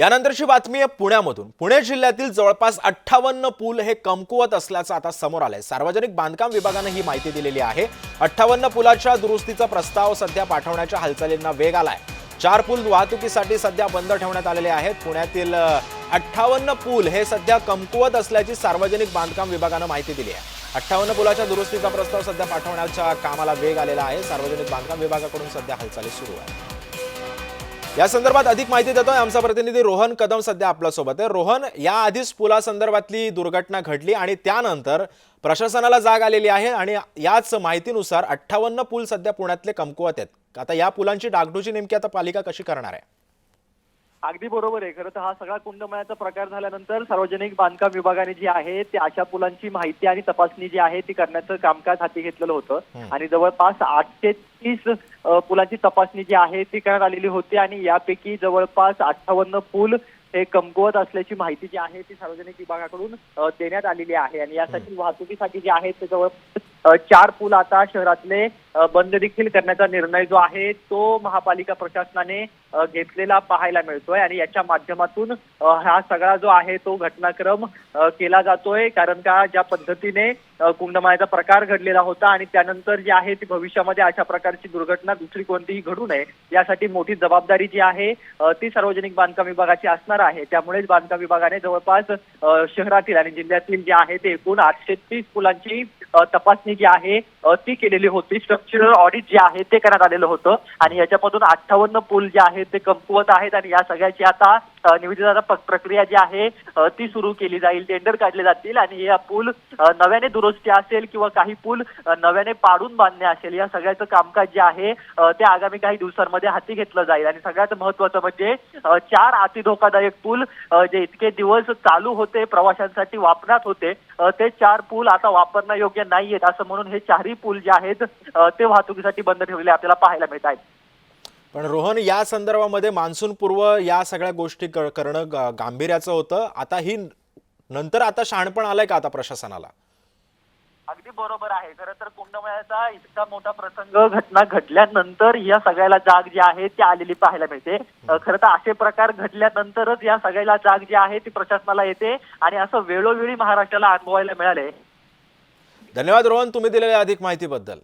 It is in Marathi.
यानंतरची बातमी आहे पुण्यामधून. पुणे जिल्ह्यातील जवळपास अठ्ठावन्न पूल हे कमकुवत असल्याचं आता समोर आलंय. सार्वजनिक बांधकाम विभागानं ही माहिती दिलेली आहे. अठ्ठावन्न पुलाच्या दुरुस्तीचा प्रस्ताव सध्या पाठवण्याच्या हालचालींना वेग आलाय. चार पूल वाहतुकीसाठी सध्या बंद ठेवण्यात आलेले आहेत. पुण्यातील अठ्ठावन्न पूल हे सध्या कमकुवत असल्याची सार्वजनिक बांधकाम विभागानं माहिती दिली आहे. अठ्ठावन्न पुलाच्या दुरुस्तीचा प्रस्ताव सध्या पाठवण्याच्या कामाला वेग आलेला आहे. सार्वजनिक बांधकाम विभागाकडून सध्या हालचाली सुरू आहेत. या संदर्भात अधिक माहिती देतोय आमचा प्रतिनिधी रोहन कदम सध्या आपल्यासोबत आहे. रोहन या आधीच पुलासंदर्भातली दुर्घटना घडली आणि त्यानंतर प्रशासनाला जाग आलेली आहे आणि याच माहितीनुसार अठ्ठावन्न पूल सध्या पुण्यातले कमकुवत आहेत. आता या पुलांची डागडुजी नेमकी आता पालिका कशी करणार आहे? अगदी बरोबर आहे. खरं तर हा सगळा कुंडमळ्याचा प्रकार झाल्यानंतर सार्वजनिक बांधकाम विभागाने जी आहे ते अशा पुलांची माहिती आणि तपासणी जी आहे ती करण्याचं कामकाज हाती घेतलेलं होतं. आणि जवळपास आठशे तीस पुलांची तपासणी जी आहे ती करण्यात आलेली होती. आणि यापैकी जवळपास अठ्ठावन्न पूल हे कमकुवत असल्याची माहिती जी आहे ती सार्वजनिक विभागाकडून देण्यात आलेली आहे. आणि यासाठी वाहतुकीसाठी जे आहे ते जवळपास चार पूल आता शहरातले बंद देखील करण्याचा निर्णय जो आहे तो महापालिका प्रशासनाने घेतलेला पाहायला मिळतोय आणि याच्या माध्यमातून हा सगळा जो आहे तो घटनाक्रम केला जातोय. कारण का ज्या पद्धतीने कुंडमाळ्याचा प्रकार घडलेला होता आणि त्यानंतर जे आहे ती भविष्यामध्ये अशा प्रकारची दुर्घटना दुसरी कोणतीही घडू नये यासाठी मोठी जबाबदारी जी आहे ती सार्वजनिक बांधकाम विभागाची असणार आहे. त्यामुळेच बांधकाम विभागाने जवळपास शहरातील आणि जिल्ह्यातील जे आहे ते एकूण आठशे तीस पुलांची तपासणी जी आहे ती केलेली होती. स्ट्रक्चरल ऑडिट जे आहे ते करण्यात आलेलं होतं. आणि याच्यामधून अठ्ठावन्न पूल जे आहेत ते कमकुवत आहेत. आणि या सगळ्याची आता अ, निविदेचा प्रक्रिया जी आहे ती सुरू केली जाईल. टेंडर काढले जातील. आणि या पूल नव्याने दुरुस्ती असेल किंवा काही पूल नव्याने पाडून बांधणे असेल या सगळ्याचं कामकाज जे आहे ते आगामी काही दिवसांमध्ये हाती घेतलं जाईल. आणि सगळ्यात महत्वाचं म्हणजे चार अतिधोकादायक पूल जे इतके दिवस चालू होते प्रवाशांसाठी वापरात होते ते चार पूल आता वापरण्यायोग्य नाहीयेत असं म्हणून हे चारही पूल जे आहेत ते वाहतुकीसाठी बंद ठेवलेले आपल्याला पाहायला मिळत आहेत. पण रोहन या संदर्भामध्ये मान्सून पूर्व या सगळ्या गोष्टी करणं गांभीर्याचं होतं. आता ही नंतर आता शहाणपण आलंय का आता प्रशासनाला? अगदी बरोबर आहे. खरं तर कुंभमेळ्याचा इतका मोठा प्रसंग घटना घडल्यानंतर या सगळ्याला जाग जी आहे ती आलेली पाहायला मिळते. खरं तर असे प्रकार घडल्यानंतरच या सगळ्याला जाग जी आहे ती प्रशासनाला येते आणि असं वेळोवेळी महाराष्ट्राला अनुभवायला मिळाले धन्यवाद रोहन तुम्ही दिलेल्या अधिक माहितीबद्दल.